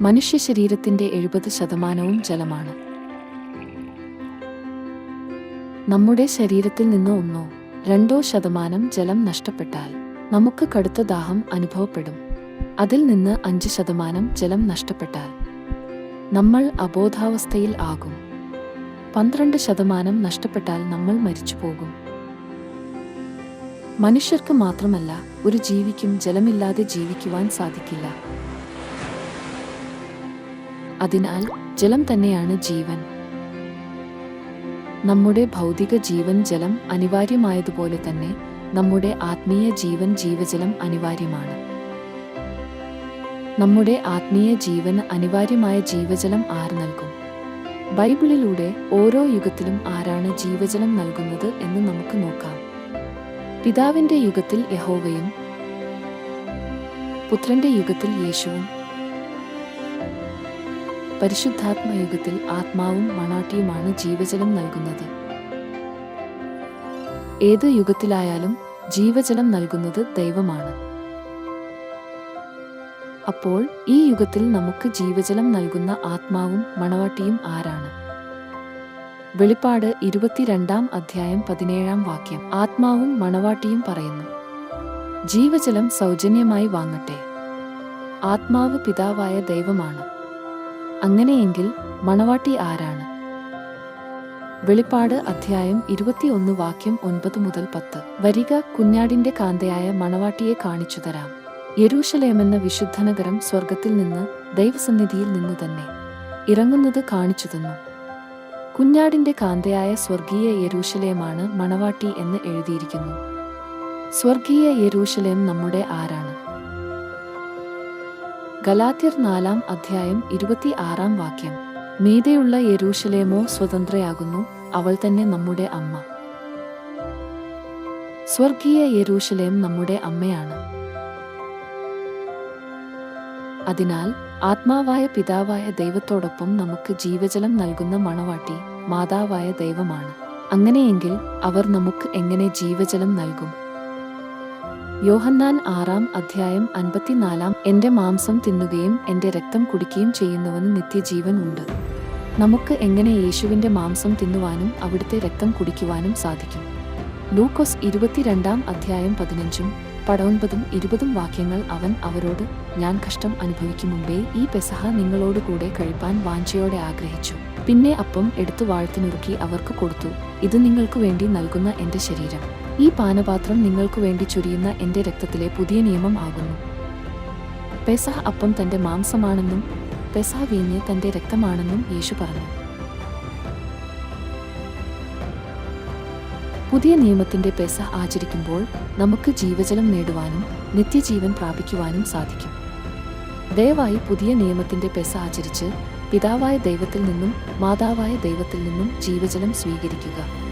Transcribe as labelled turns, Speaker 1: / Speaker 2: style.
Speaker 1: മനുഷ്യ ശരീരത്തിന്റെ എഴുപത് ശതമാനവും ജലമാണ്. നമ്മുടെ ശരീരത്തിൽ നിന്ന് ഒന്നോ രണ്ടോ ശതമാനം ജലം നഷ്ടപ്പെട്ടാൽ നമുക്ക് കടുത്ത ദാഹം അനുഭവപ്പെടും. അതിൽ നിന്ന് അഞ്ച് ശതമാനം ജലം നഷ്ടപ്പെട്ടാൽ നമ്മൾ അബോധാവസ്ഥയിൽ ആകും. പന്ത്രണ്ട് ശതമാനം നഷ്ടപ്പെട്ടാൽ നമ്മൾ മരിച്ചു പോകും. മനുഷ്യർക്ക് മാത്രമല്ല ഒരു ജീവിക്കും ജലമില്ലാതെ ജീവിക്കുവാൻ സാധിക്കില്ല. അതിനാൽ ജലം തന്നെയാണ് ജീവൻ. നമ്മുടെ ഭൗതിക ജീവൻ ജലം അനിവാര്യമായതുപോലെ തന്നെ നമ്മുടെ ആത്മീയ ജീവൻ ജീവജലം അനിവാര്യമാണ്. നമ്മുടെ ആത്മീയ ജീവന് അനിവാര്യമായ ജീവജലം ആർ നൽകും? ബൈബിളിലൂടെ ഓരോ യുഗത്തിലും ആരാണ് ജീവജലം നൽകുന്നത് എന്ന് നമുക്ക് നോക്കാം. പിതാവിന്റെ യുഗത്തിൽ യഹോവയും പുത്രന്റെ യുഗത്തിൽ യേശുവും പരിശുദ്ധാത്മയുഗത്തിൽ ആത്മാവും മണാട്ടിയുമാണ് ജീവജലം നൽകുന്നത്. ഏത് യുഗത്തിലായാലും ജീവജലം നൽകുന്നത് ദൈവമാണ്. അപ്പോൾ ഈ യുഗത്തിൽ നമുക്ക് ജീവജലം നൽകുന്ന ആത്മാവും മണവാട്ടിയും ആരാണ്? വെളിപ്പാട് ഇരുപത്തിരണ്ടാം അധ്യായം പതിനേഴാം വാക്യം. ആത്മാവും മണവാട്ടിയും പറയുന്നു ജീവജലം സൗജന്യമായി വാങ്ങട്ടെ. ആത്മാവ് പിതാവായ ദൈവമാണ്. അങ്ങനെയെങ്കിൽ മണവാട്ടി ആരാണ്? വെളിപ്പാട് അധ്യായം ഇരുപത്തിയൊന്ന് വാക്യം ഒൻപത് മുതൽ പത്ത്. വരിക കുഞ്ഞാടിന്റെ കാന്തയായ മണവാട്ടിയെ കാണിച്ചു തരാം. യരൂഷലേമെന്ന വിശുദ്ധനഗരം സ്വർഗത്തിൽ നിന്ന് ദൈവസന്നിധിയിൽ നിന്നു തന്നെ. ഇറങ്ങുന്നത് കാണിച്ചു തന്നു. കുഞ്ഞാടിന്റെ കാന്തയായ സ്വർഗീയ യരൂഷലേമാണ് മണവാട്ടി എന്ന് എഴുതിയിരിക്കുന്നു. സ്വർഗീയ യരൂഷലേം നമ്മുടെ ആരാണ്? ഗലാത്യർ നാലാം അധ്യായം ഇരുപത്തി ആറാം വാക്യം. മീതെയുള്ള യരൂഷലേമോ സ്വതന്ത്രയാകുന്നു അവൾ തന്നെ നമ്മുടെ അമ്മ. സ്വർഗീയ യരൂഷലേം നമ്മുടെ അമ്മയാണ്. അതിനാൽ ആത്മാവായ പിതാവായ ദൈവത്തോടൊപ്പം നമുക്ക് ജീവജലം നൽകുന്ന മണവാട്ടി മാതാവായ ദൈവമാണ്. അങ്ങനെയെങ്കിൽ അവർ നമുക്ക് എങ്ങനെ ജീവജലം നൽകും? യോഹന്നാൻ ആറാം അധ്യായം അൻപത്തിനാലാം എന്റെ മാംസം തിന്നുകയും എന്റെ രക്തം കുടിക്കുകയും ചെയ്യുന്നവന് നിത്യജീവൻ ഉണ്ട്. നമുക്ക് എങ്ങനെ യേശുവിന്റെ മാംസം തിന്നുവാനും അവിടുത്തെ രക്തം കുടിക്കുവാനും സാധിക്കും? ലൂക്കോസ് ഇരുപത്തിരണ്ടാം അധ്യായം പതിനഞ്ചും പടൊൻപതും ഇരുപതും വാക്യങ്ങൾ അവൻ അവരോട് ഞാൻ കഷ്ടം അനുഭവിക്കും മുമ്പേ ഈ പെസഹ നിങ്ങളോട് കൂടെ കഴിപ്പാൻ വാഞ്ചയോടെ ആഗ്രഹിച്ചു. പിന്നെ അപ്പം എടുത്തു വാഴ്ത്തിനുറുക്കി അവർക്ക് കൊടുത്തു. ഇത് നിങ്ങൾക്കു വേണ്ടി നൽകുന്ന എന്റെ ശരീരം. ഈ പാനപാത്രം നിങ്ങൾക്കു വേണ്ടി ചൊരിയുന്ന എന്റെ രക്തത്തിലെ പുതിയ നിയമം ആകുന്നു. പെസഹ അപ്പം തന്റെ മാംസമാണെന്നും പെസഹ വീഞ്ഞ് തന്റെ രക്തമാണെന്നും യേശു പറഞ്ഞു. പുതിയ നിയമത്തിന്റെ പെസ ആചരിക്കുമ്പോൾ നമുക്ക് ജീവജലം നേടുവാനും നിത്യജീവൻ പ്രാപിക്കുവാനും സാധിക്കും. ദയവായി പുതിയ നിയമത്തിന്റെ പെസ ആചരിച്ച് പിതാവായ ദൈവത്തിൽ നിന്നും മാതാവായ ദൈവത്തിൽ നിന്നും ജീവജലം സ്വീകരിക്കുക.